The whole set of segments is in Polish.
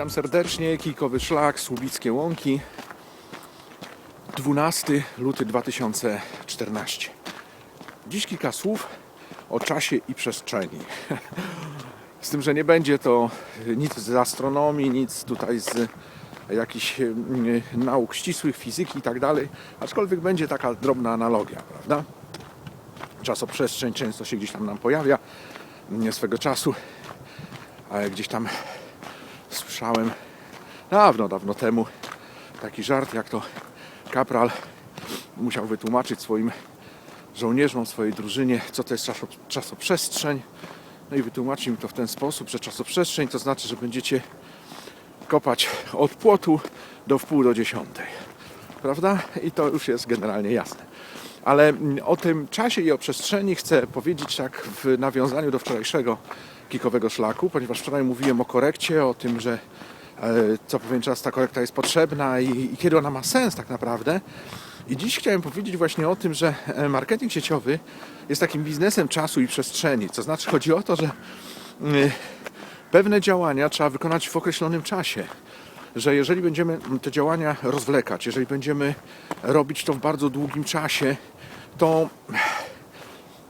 Witam serdecznie, Kijkowy Szlak, Słubickie Łąki. 12 luty 2014. Dziś kilka słów o czasie i przestrzeni. Z tym, że nie będzie to nic z astronomii, nic tutaj z jakichś mm, nauk ścisłych, fizyki i tak dalej, aczkolwiek będzie taka drobna analogia, prawda? Czasoprzestrzeń często się gdzieś tam nam pojawia. Nie swego czasu, gdzieś tam słyszałem dawno, dawno temu taki żart, jak to kapral musiał wytłumaczyć swoim żołnierzom, swojej drużynie, co to jest czaso, czasoprzestrzeń. No i wytłumaczył im to w ten sposób, że czasoprzestrzeń to znaczy, że będziecie kopać od płotu do wpół do dziesiątej. Prawda? I to już jest generalnie jasne. Ale mm, o tym czasie i o przestrzeni chcę powiedzieć tak w nawiązaniu do wczorajszego kikowego szlaku, ponieważ wczoraj mówiłem o korekcie, o tym, że e, co pewien czas ta korekta jest potrzebna i, i kiedy ona ma sens tak naprawdę. I dziś chciałem powiedzieć właśnie o tym, że e, marketing sieciowy jest takim biznesem czasu i przestrzeni. To znaczy chodzi o to, że y, pewne działania trzeba wykonać w określonym czasie. Że jeżeli będziemy te działania rozwlekać, jeżeli będziemy robić to w bardzo długim czasie, to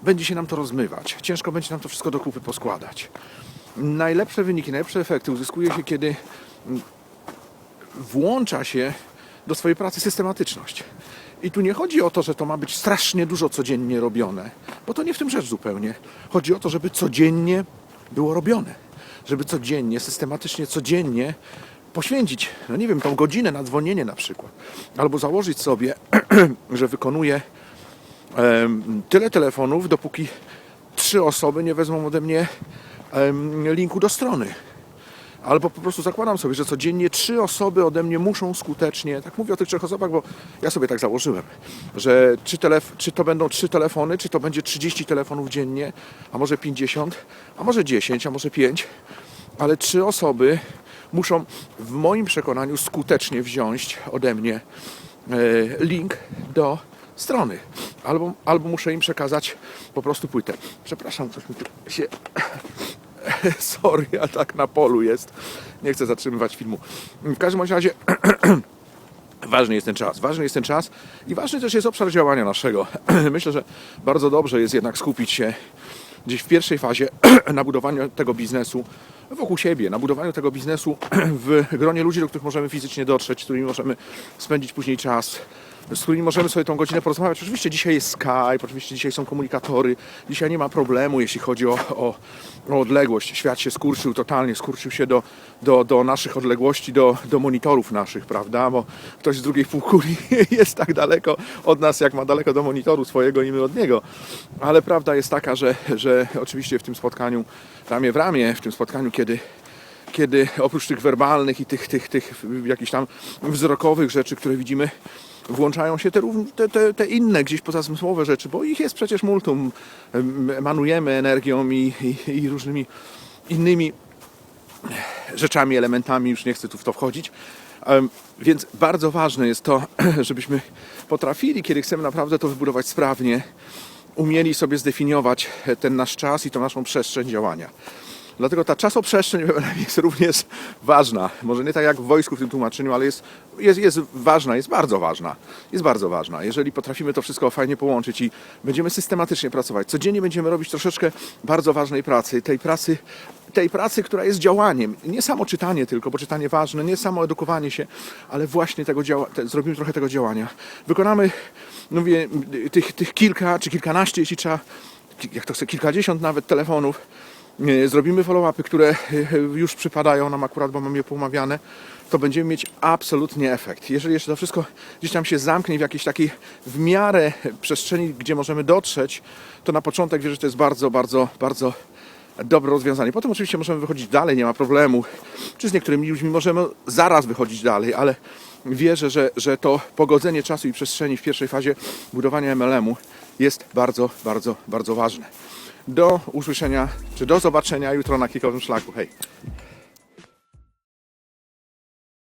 będzie się nam to rozmywać. Ciężko będzie nam to wszystko do kupy poskładać. Najlepsze wyniki, najlepsze efekty uzyskuje się, kiedy włącza się do swojej pracy systematyczność. I tu nie chodzi o to, że to ma być strasznie dużo codziennie robione, bo to nie w tym rzecz zupełnie. Chodzi o to, żeby codziennie było robione. Żeby codziennie, systematycznie, codziennie poświęcić, no nie wiem, tą godzinę na dzwonienie na przykład. Albo założyć sobie, że wykonuję em, tyle telefonów, dopóki trzy osoby nie wezmą ode mnie linku do strony. Albo po prostu zakładam sobie, że codziennie trzy osoby ode mnie muszą skutecznie, tak mówię o tych trzech osobach, bo ja sobie tak założyłem, że czy, telef- czy to będą trzy telefony, czy to będzie 30 telefonów dziennie, a może 50, a może 10, a może 5, ale trzy osoby muszą w moim przekonaniu skutecznie wziąć ode mnie e, link do strony. Albo, albo muszę im przekazać po prostu płytę. Przepraszam, coś mi tu się Sorry, a tak na polu jest. Nie chcę zatrzymywać filmu. W każdym razie ważny jest ten czas. Ważny jest ten czas i ważny też jest obszar działania naszego. Myślę, że bardzo dobrze jest jednak skupić się gdzieś w pierwszej fazie na budowaniu tego biznesu wokół siebie, na budowaniu tego biznesu w gronie ludzi, do których możemy fizycznie dotrzeć, z którymi możemy spędzić później czas, z którymi możemy sobie tą godzinę porozmawiać. Oczywiście dzisiaj jest Skype, oczywiście dzisiaj są komunikatory, dzisiaj nie ma problemu, jeśli chodzi o, o, o odległość. Świat się skurczył totalnie, skurczył się do, do, do naszych odległości, do, do monitorów naszych, prawda? Bo ktoś z drugiej półkuli jest tak daleko od nas, jak ma daleko do monitoru swojego i my od niego. Ale prawda jest taka, że, że oczywiście w tym spotkaniu ramię w ramię, w tym spotkaniu, kiedy kiedy oprócz tych werbalnych i tych, tych, tych jakichś tam wzrokowych rzeczy, które widzimy, włączają się te, te, te, te inne gdzieś rzeczy, bo ich jest przecież multum. Em, Emanujemy energią i, i, i różnymi innymi rzeczami, elementami, już nie chcę tu w to wchodzić. Więc bardzo ważne jest to, żebyśmy potrafili, kiedy chcemy naprawdę to wybudować sprawnie, umieli sobie zdefiniować ten nasz czas i tą naszą przestrzeń działania. Dlatego ta czasoprzestrzeń jest również ważna. Może nie tak jak w wojsku w tym tłumaczeniu, ale jest, jest, jest ważna, jest bardzo ważna. Jest bardzo ważna. Jeżeli potrafimy to wszystko fajnie połączyć i będziemy systematycznie pracować, codziennie będziemy robić troszeczkę bardzo ważnej pracy, tej pracy, tej pracy, która jest działaniem. Nie samo czytanie tylko, bo czytanie ważne, nie samo edukowanie się, ale właśnie tego działa, te, zrobimy trochę tego działania. Wykonamy, no mówię, tych, tych kilka czy kilkanaście, jeśli trzeba, jak to chce, kilkadziesiąt nawet telefonów, zrobimy follow-upy, które e, już przypadają nam akurat, bo mamy je poumawiane, to będziemy mieć absolutnie efekt. Jeżeli jeszcze to wszystko gdzieś tam się zamknie w jakiejś takiej w miarę przestrzeni, gdzie możemy dotrzeć, to na początek wierzę, że to jest bardzo, bardzo, bardzo dobre rozwiązanie. Potem oczywiście możemy wychodzić dalej, nie ma problemu. Czy z niektórymi ludźmi możemy zaraz wychodzić dalej, ale wierzę, że, że to pogodzenie czasu i przestrzeni w pierwszej fazie budowania MLM-u jest bardzo, bardzo, bardzo ważne. Do usłyszenia, czy do zobaczenia jutro na kikowym szlaku. Hej!